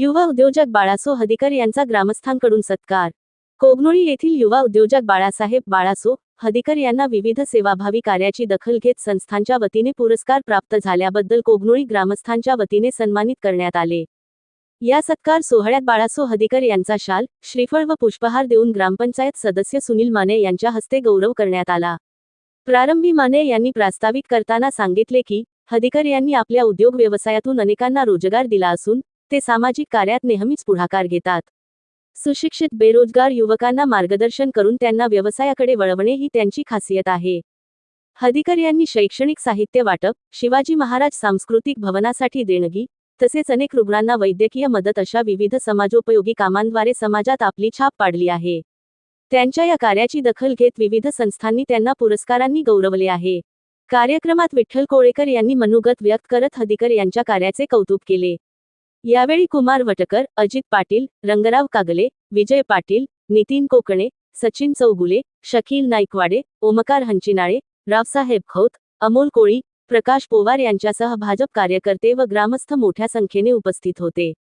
युवा उद्योजक बाळासो हदिकर यांचा ग्रामस्थांकडून सत्कार. कोगनोळी येथील युवा उद्योजक बाळासाहेब बाळासो हदिकर यांना विविध सेवाभावी कार्याची दखल घेत संस्थांच्या वतीने पुरस्कार प्राप्त झाल्याबद्दल कोगनोळी ग्रामस्थांच्या वतीने सन्मानित करण्यात आले. या सत्कार सोहळ्यात बाळासो हदिकर यांचा शाल श्रीफळ व पुष्पहार देऊन ग्रामपंचायत सदस्य सुनील माने यांच्या हस्ते गौरव करण्यात आला. प्रारंभी माने यांनी प्रास्ताविक करताना सांगितले की हदिकर यांनी आपल्या उद्योग व्यवसायातून अनेकांना रोजगार दिला असून ते सामाजिक कार्यात नेहमीच पुढाकार घेतात. सुशिक्षित बेरोजगार युवकांना मार्गदर्शन करून त्यांना व्यवसायाकडे वळवणे ही त्यांची खासियत आहे. हदिकर यांनी शैक्षणिक साहित्य वाटप शिवाजी महाराज सांस्कृतिक भवनासाठी देणगी तसेच अनेक रुग्णांना वैद्यकीय मदत अशा विविध समाजोपयोगी कामांद्वारे समाजात आपली छाप पाडली आहे. त्यांच्या या कार्याची दखल घेत विविध संस्थांनी त्यांना पुरस्कारांनी गौरवले आहे. कार्यक्रमात विठ्ठल कोळेकर यांनी मनोगत व्यक्त करत हदिकर यांच्या कार्याचे कौतुक केले. यावेळी कुमार वटकर अजित पाटील रंगराव कागले विजय पाटील नितीन कोकणे सचिन चौगुले शकील नाईकवाडे ओमकार हंचिनाळे रावसाहेब खौत अमोल कोळी प्रकाश पोवार यांच्यासह भाजप कार्यकर्ते व ग्रामस्थ मोठ्या संख्येने उपस्थित होते.